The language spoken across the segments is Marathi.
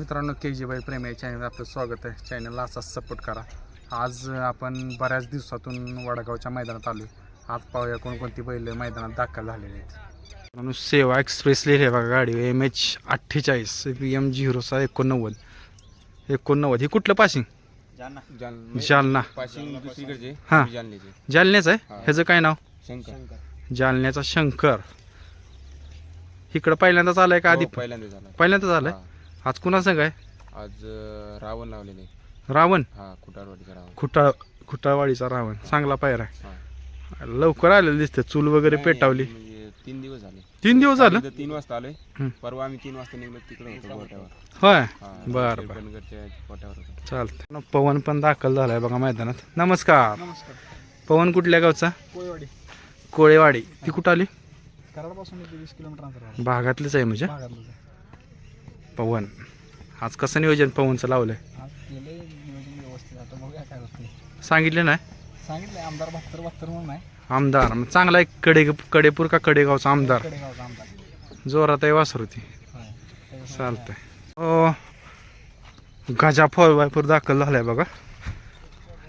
मित्रांनो के जी बाई प्रेमी या चॅनल आपलं स्वागत आहे. चॅनलला असाच सपोर्ट करा. आज आपण बऱ्याच दिवसातून वडगावच्या मैदानात आलो आज पाहूया कोणकोणती बैल मैदानात दाखल झालेले आहेत. मित्रांनो सेवा एक्सप्रेस लिहिले बघा गाडी एम एच अठ्ठेचाळीस बी एम झिरो सहा एकोणनव्वद. एकोणनव्वद. हे कुठलं पासिंग जालना. हा. जालन्याचे आहे? हा. ह्याचं काय नाव? शंकर. जालन्याचा शंकर. इकडं पहिल्यांदाच आलाय का आधी? हो, पहिल्यांदा झाला पहिल्यांदाच आलाय. आज कुणा संग आहे आज अं, रावण लावलेले. रावण? हा कुटारवाडीचा रावण. खुटा खुटावाडीचा रावण. चांगला पायर आहे. लवकर आलेलं दिसते. चूल वगैरे पेटावली. म्हणजे तीन दिवस झाले. तीन दिवस झालं? इथं तीन वाजता आलोय. हं. परवा आम्ही तीन वाजता निघलो तिकडे होतो गोट्यावर होय? हा, बरं, शिरपणगडच्या गोट्यावर होतो. चालतं पवन पण दाखल झालाय बघा मैदानात. नमस्कार. पवन कुठल्या गावचा? कोळवाडी. कोळेवाडी. ती कुठं आली? कराडपासून एक वीस किलोमीटर भागातलीच आहे म्हणजे. पवन. आज कसं नियोजन पवनचं होते सांगितलं नाही? सांगितलंय आमदार बहात्तर बहात्तर म्हणून आहे. आमदार. मग चांगला एक कडे कडेपूर का कडेगावचा आमदार? कडेगावचा आमदार. जोरात आहे वासर होती चालतंय. ओ गाजा फोर बाय फोर दाखल झालाय बघा.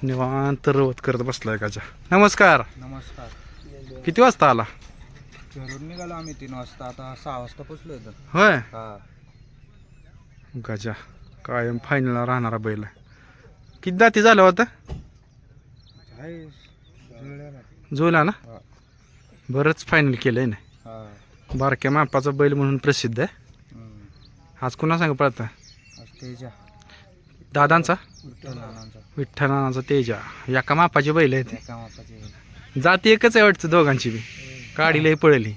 निवांत रवत करत बसलाय गाजा. नमस्कार. नमस्कार. किती वाजता आला? घरून निघालो आम्ही तीन वाजता. आता सहा वाजता पोचलो इथं. होय. हा. गजा. कायम फायनलला राहणारा बैल आहे. किती दाती झालं होतं जुळला ना. बरंच फायनल केलंय ना. बारक्या मापाचा बैल म्हणून प्रसिद्ध आहे. आज कुणा सांग पळता? दादांचा? विठ्ठलानाचा तेजा. एका मापाची बैल आहे ती. जाती एकच आहे वाटतं दोघांची बी. काडीलाही पळली.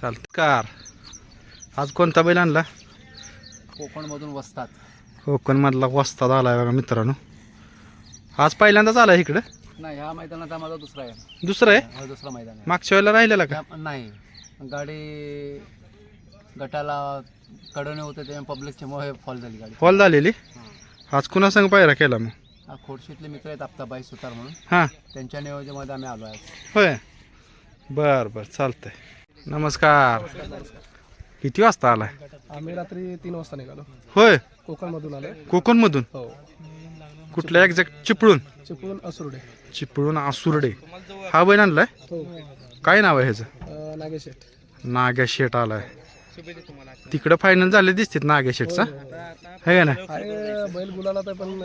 चालतं. कार. आज कोणता बैल आणला? कोकणमधून वसतात. कोकणमधला वस्ताद आलाय बघा मित्रांनो. आज पहिल्यांदाच आलाय इकडं? नाही ह्या मैदानात आम्हाला दुसरा आहे. दुसरं आहे? हा दुसरा मैदान आहे. मागच्या वेळेला राहिलेला का? त्या- नाही. गाडी गटाला कडवणे होते ते पब्लिकच्यामुळे फॉल झाली गाडी. फॉल झालेली? आज कुणा संग पायरा केला मग? हा खोडशीतले मित्र आहेत आप्ताबाई सुतार म्हणून. हां. त्यांच्या नियोजनामध्ये आम्ही आलो आहे. होय. बर बर चालतंय. नमस्कार. किती वाजता आलाय? आम्ही रात्री तीन वाजता निघालो. होय? कोकणमधून आलो कोकणमधून? हो. कुठल्या एक्झॅक्ट चिपळून चिपळूण असुर्डे. चिपळून आसुर्डे हा बैल आणलाय? हो. काय नाव आहे ह्याचं? नागेश शेठ. नाग्या शेट आलाय. तिकडं फायनल झाले दिसतात नाग्या शेटचा है का ना अरे बैल गुलाला तर पण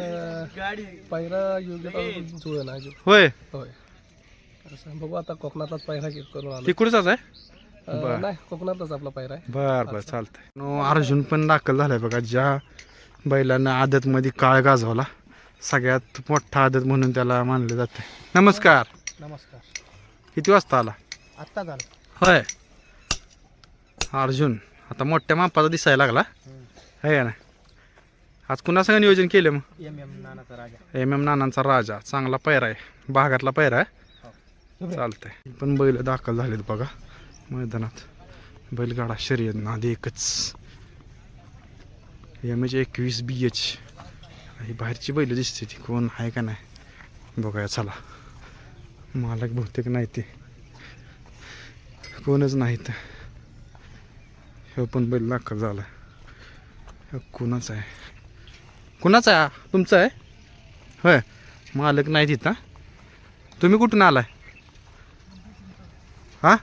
पहिला योग्य जुळ ना होय. होय. असं बघू आता कोकणातलाच पहिला करून आलो तिकडचाच आहे? अं, नाही कोकणातलाच आपला पहिला आहे. बर बर चालतंय. नो अर्जुन पण दाखल झालाय बघा. ज्या बैलानं आदत मध्ये काळ गाजवला सगळ्यात मोठा आदत म्हणून त्याला मानलं जाते नमस्कार. नमस्कार. किती वाजता आला? आत्ता झालं. होय. अर्जुन आता मोठ्या मापाचा दिसायला लागला. है का ना? आज कुणा सगळं नियोजन केलं मग? एम एम नानाचा राजा. एम एम नानांचा राजा. चांगला पैरा आहे. भागातला पैरा आहे. चालतंय. पण बैल दाखल झालेत बघा. मैदानात. बैलगाडा शर्यत नादी एकच. एम एच एकवीस बी एच ही बाहेरची बैल दिसते ती. कोण आहे का नाही? बघूया चला. मालक बहुतेक नाही ते. कोणच नाहीत हे पण बैल दाखल झाला ह्यो आहे? कुणाच आहे? तुमचं तुमचा आहे? होय. मालक नाही तिथं. तुम्ही कुठून आलाय? हा?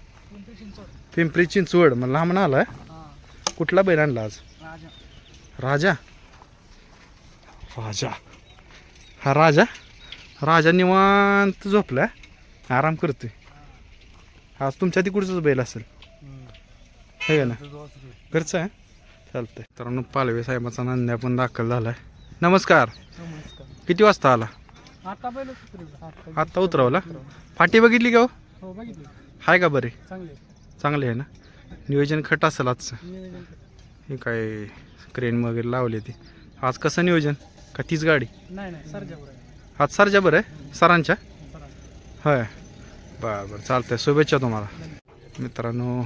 पिंपरी चिंचवड मग लांब आलाय? कुठला बैल आणला आज? राजा. राजा? हा राजा? राजा निवांत झोपलाय. आराम करतोय. आज तुमच्या तिकडचंच बैल असेल. हे का ना घरचं आहे? चालतंय. तर पालवे साहेबाचा नंद्या पण दाखल झालाय. नमस्कार. किती वाजता आला? आता उतरवला. फाटी बघितली का हो? हो बघितली. हाय का बरे? चांगले आहे ना? नियोजन खट असेल आजचं. हे काय क्रेन वगैरे लावली ती. आज कसं नियोजन? का तीच गाडी? आज सरच्या बरं आहे. सरांच्या? होय. बरं बरं चालतंय. शुभेच्छा तुम्हाला. मित्रांनो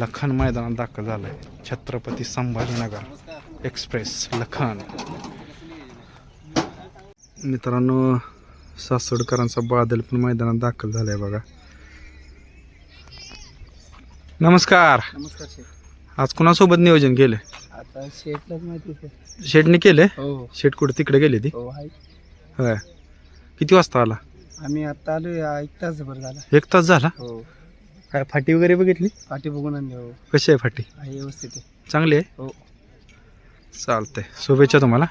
लखन मैदानात दाखल झालं आहे छत्रपती संभाजीनगर एक्सप्रेस लखन. मित्रांनो सासवडकरांचा बादल पण मैदानात दाखल झालाय बघा. नमस्कार. नमस्कार शेठ. आज कुणासोबत नियोजन केलं? आता शेटलाच माहिती शेटने केले? हो शेट कुठे तिकडे गेली ती? हो आहे. होय. किती वाजता आला? आम्ही आता आलो एक तास भर झाला. एक तास झाला? हो. काय फाटी वगैरे बघितली? पाठी बघून आणली हो. कशी आहे फाटी? आहे व्यवस्थित आहे. चांगली आहे? हो. चालतंय. शुभेच्छा तुम्हाला.